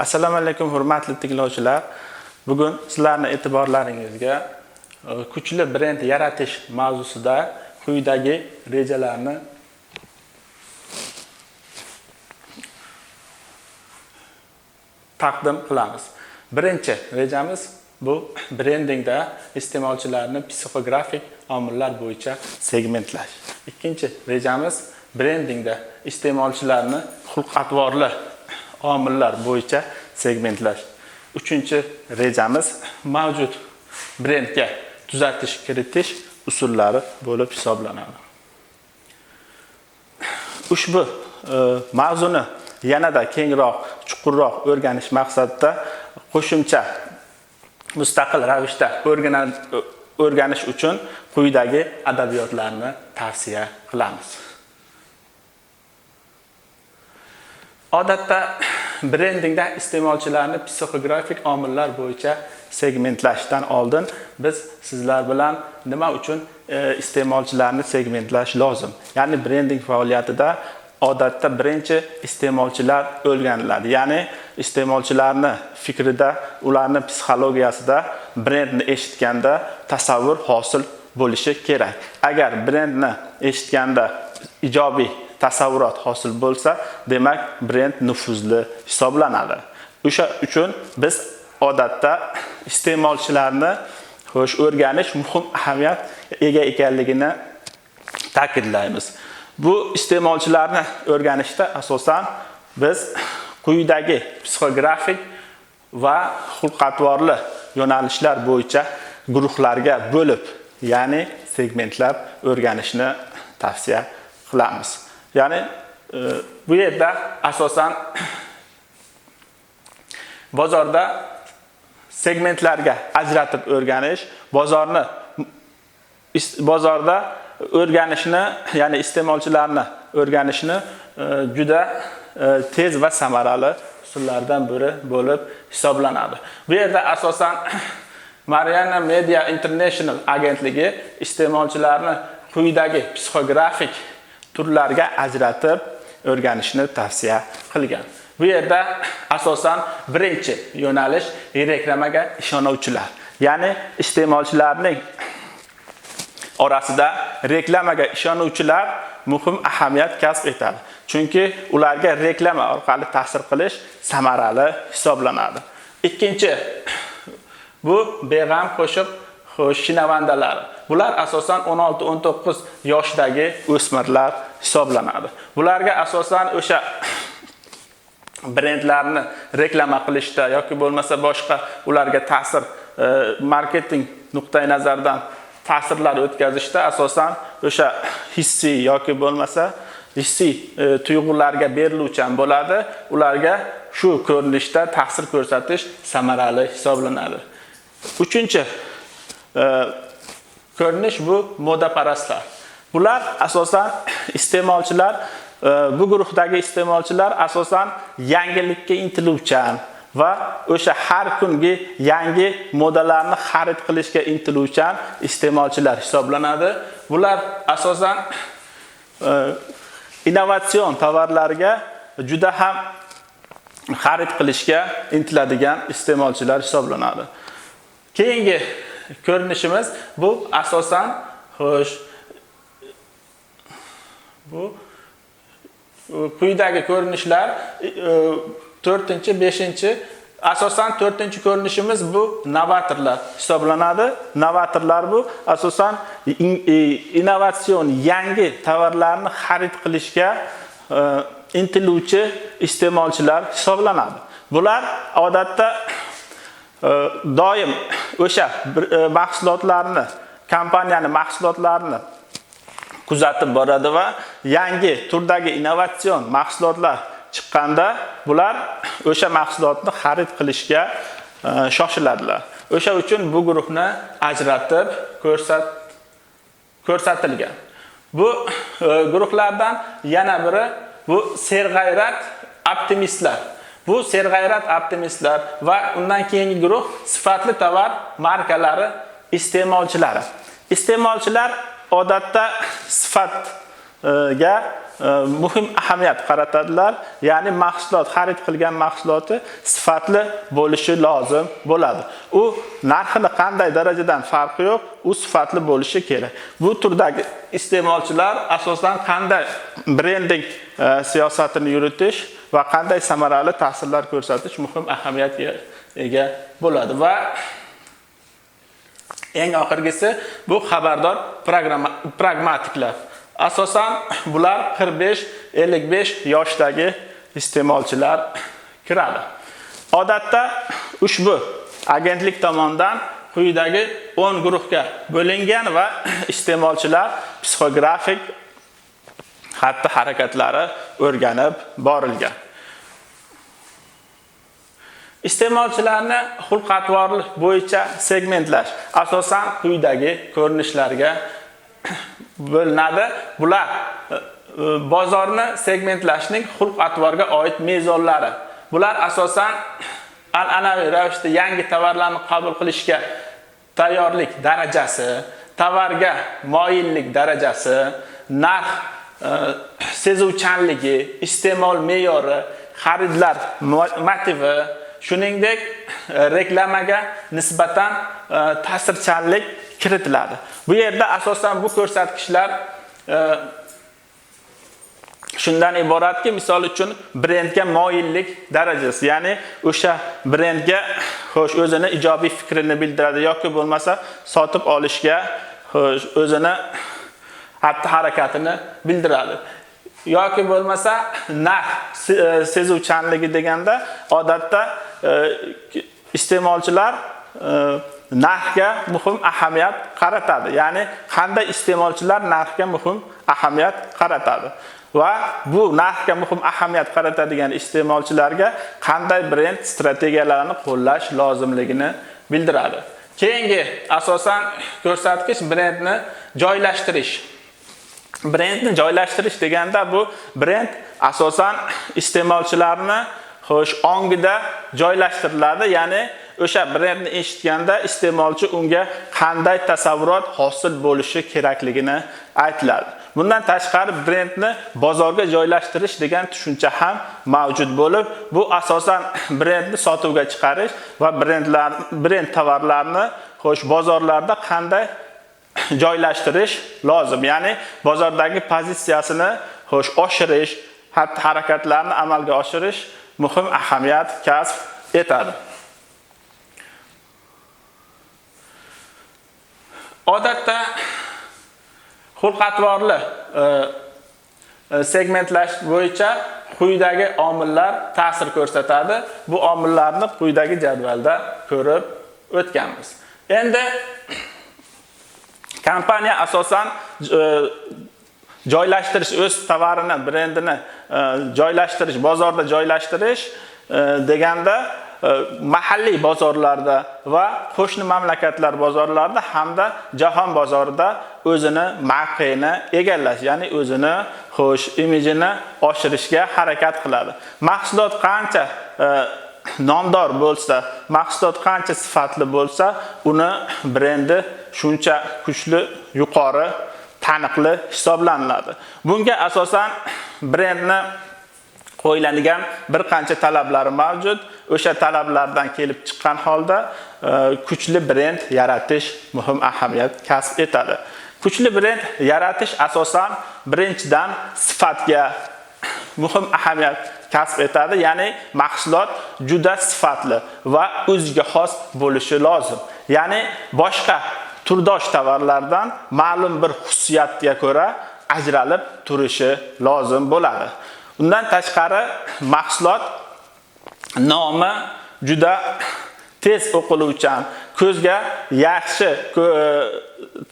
Assalomu alaykum hurmatli tinglovchilar. Bugun sizlarni e'tiborlaringizga e, kuchli brend yaratish mavzusida quyidagi rejalarni taqdim qilamiz. Birinchi rejamiz bu brendingda iste'molchilarni psixografik omillar bo'yicha segmentlash. Ikkinchi rejamiz brendingda iste'molchilarni xulq-atvorli omillar bo'yicha segmentlash. Uchinchi rejamiz mavjud brendga tuzatish kiritish usullari bo'lib hisoblanadi. Ushbu e, mavzuni yanada kengroq, chuqurroq o'rganish maqsadida qo'shimcha mustaqil ravishda o'rganish uchun quyidagi adabiyotlarni tavsiya qilamiz. Odatda brendingda iste'molchilarni psixografik omillar bo'yicha segmentlashdan oldin biz sizlar bilan nima uchun e, iste'molchilarni segmentlash lozim? Ya'ni brending faoliyatida odatda birinchi iste'molchilar o'rganiladi. Ya'ni iste'molchilarni fikrida, ularni psixologiyasida brendni eshitganda tasavvur hosil bo'lishi kerak. Agar brendni eshitganda ijobiy tasavvurot hosil bo'lsa, demak brend nufuzli hisoblanadi. O'sha uchun biz odatda iste'molchilarni xo'sh o'rganish muhim ahamiyat ega ekanligini ta'kidlaymiz. Bu iste'molchilarni o'rganishda asosan biz quyidagi psixografik va xulq-atvorli yo'nalishlar bo'yicha guruhlarga bo'lib, ya'ni segmentlab o'rganishni tavsiya qilamiz. Ya'ni e, bu yerda asosan bozorda segmentlarga ajratib o'rganish, bozorni bozorda o'rganishni, ya'ni iste'molchilarni o'rganishni e, juda e, tez va samarali usullardan biri bo'lib hisoblanadi. Bu yerda asosan Mariana Media International agentligi iste'molchilarni quyidagi psixografik turlarga ajratib o'rganishni tavsiya qilgan. Bu yerda asosan birinchi yo'nalish reklamaga ishonuvchilar. Ya'ni iste'molchilarning orasida reklamaga ishonuvchilar muhim ahamiyat kasb etadi. Chunki ularga reklama orqali ta'sir qilish samarali hisoblanadi. Ikkinchi bu beg'am qo'shiq xo'sh shinavandalari. Bular asosan 16-19 yoshdagi o'smirlar hisoblanadi. Bularga asosan o'sha brendlarni reklama qilishda yoki bo'lmasa boshqa ularga ta'sir e, marketing nuqtai nazaridan ta'sirlar o'tkazishda asosan o'sha hissiy yoki bo'lmasa hissiy e, tuyg'ularga beriluvchan bo'ladi. Ularga shu ko'rinishda ta'sir ko'rsatish samarali hisoblanadi. Uchinchi e, ko'rinish bu modaparastlar. Bular asosan iste'molchilar e, bu guruhdagi iste'molchilar asosan yangilikka intiluvchan va o'sha har kungi yangi modalarni xarid qilishga intiluvchan iste'molchilar hisoblanadi. Bular asosan e, innovatsion tovarlarga juda ham xarid qilishga intiladigan iste'molchilar hisoblanadi. Keyingi ko'rinishimiz bu asosan xo'sh bu quyidagi ko'rinishlar e, 4-5 asosan 4-ko'rinishimiz bu novatorlar hisoblanadi. Novatorlar bu asosan e, innovatsion yangi tovarlarni xarid qilishga e, intiluvchi iste'molchilar hisoblanadi. Bular odatda Э, doim o'sha e, mahsulotlarni, kompaniyani mahsulotlarini kuzatib boradi va yangi turdagi innovatsion mahsulotlar chiqqanda bular o'sha mahsulotni xarid qilishga e, shoshiladilar. O'sha uchun bu guruhni ajratib ko'rsat ko'rsatilgan. Bu e, guruhlardan yana biri bu serg'ayrat optimistlar. Bu serg'ayrat optimistlar va undan keyingi guruh sifatli tovar markalari iste'molchilari. Iste'molchilar odatda sifatga e, muhim ahamiyat qaratadilar. Ya'ni mahsulot xarid qilgan mahsuloti sifatli bo'lishi lozim bo'ladi. U narxini qanday darajadan farqi yo'q, u sifatli bo'lishi kerak. Bu turdagi iste'molchilar asosan qanday brending e, siyosatini yuritish va qanday samarali ta'sirlar ko'rsatish muhim ahamiyatga ega bo'ladi va eng oxirgisi bu xabardor pragmatiklar. Asosan bular 45-55 yoshdagi iste'molchilar kiradi. Odatda ushbu agentlik tomonidan quyidagi 10 guruhga bo'lingan va iste'molchilar psixografik xatti harakatlari o'rganib borilgan. Iste'molchilarni xulq-atvorlik bo'yicha segmentlash asosan quyidagi ko'rinishlarga bo'linadi. Bular e, e, bozorni segmentlashning xulq-atvorga oid mezonlari. Bular asosan an'anaviy ravishda yangi tovarlarni qabul qilishga tayyorlik darajasi, tovarga moyillik darajasi, narx sezuvchanligi, iste'mol me'yori, xaridlar motivi, shuningdek e, reklamaga nisbatan e, ta'sirchanlik kiritiladi. Bu yerda asosan bu ko'rsatkichlar e, shundan iboratki, misol uchun brendga moyillik darajasi, ya'ni o'sha brendga xo'sh o'zini ijobiy fikrini bildiradi yoki bo'lmasa sotib olishga xo'sh o'zini xatti harakatini bildiradi. yoki bo'lmasa narx e, sezuvchanligi deganda odatda e, iste'molchilar e, narxga muhim ahamiyat qaratadi. Ya'ni qanday iste'molchilar narxga muhim ahamiyat qaratadi. Va bu narxga muhim ahamiyat qaratadigan iste'molchilarga qanday brend strategiyalarini qo'llash lozimligini bildiradi. Keyingi asosan ko'rsatkich brendni joylashtirish. Brendni joylashtirish deganda bu brend asosan iste'molchilarni xo'sh ongida joylashtiriladi, ya'ni o'sha brendni eshitganda iste'molchi unga qanday tasavvurot hosil bo'lishi kerakligini aytiladi. Bundan tashqari brendni bozorga joylashtirish degan tushuncha ham mavjud bo'lib, bu asosan brendni sotuvga chiqarish va brendlar brend tovarlarini xo'sh bozorlarda qanday joylashtirish lozim. Ya'ni bozordagi pozitsiyasini xo'sh oshirish, xatti harakatlarni amalga oshirish muhim ahamiyat kasb etadi. Odatda xulq-atvorli e, e, segmentlash bo'yicha quyidagi omillar ta'sir ko'rsatadi. Bu omillarni quyidagi jadvalda ko'rib o'tganmiz. Endi kompaniya asosan e, joylashtirish o'z tovarini, brendini e, joylashtirish, bozorda joylashtirish e, deganda mahalliy bozorlarda va qo'shni mamlakatlar bozorlarida hamda jahon bozorida o'zini mavqeini egallash, ya'ni o'zini xo'sh imijini oshirishga harakat qiladi. Mahsulot qancha nomdor bo'lsa, mahsulot qancha sifatli bo'lsa, uni brendi shuncha kuchli, yuqori, taniqli hisoblanadi. Bunga asosan brendni qo'yiladigan bir qancha talablari mavjud. O'sha talablardan kelib chiqqan holda e, kuchli brend yaratish muhim ahamiyat kasb etadi. Kuchli brend yaratish asosan birinchidan sifatga muhim ahamiyat kasb etadi, ya'ni mahsulot juda sifatli va o'ziga xos bo'lishi lozim. Ya'ni boshqa turdosh tovarlardan ma'lum bir xususiyatga ko'ra ajralib turishi lozim bo'ladi. Undan tashqari mahsulot nomi juda tez o'qiluvchan, ko'zga yaxshi e,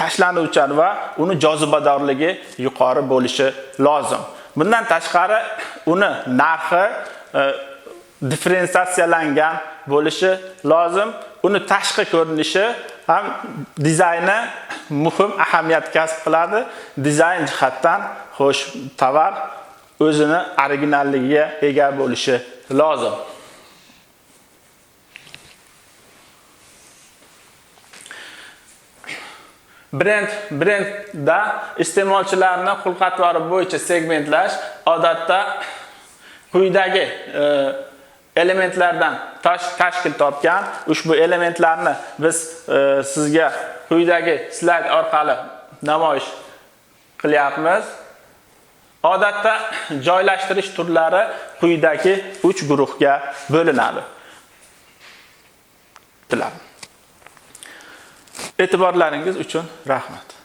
tashlanuvchan va uni jozibadorligi yuqori bo'lishi lozim. Bundan tashqari uni narxi e, differensiatsiyalangan bo'lishi lozim. Uni tashqi ko'rinishi ham dizayni muhim ahamiyat kasb qiladi. Dizayn jihatdan xo'sh tovar o'zini originalligiga ega bo'lishi lozim. brend brendda iste'molchilarni xulq-atvori bo'yicha segmentlash odatda quyidagi e, elementlardan tash- tashkil topgan ushbu elementlarni biz e, sizga quyidagi slayd orqali namoyish qilyapmiz. Odatda joylashtirish turlari quyidagi 3 guruhga bo'linadi. E'tiborlaringiz uchun rahmat.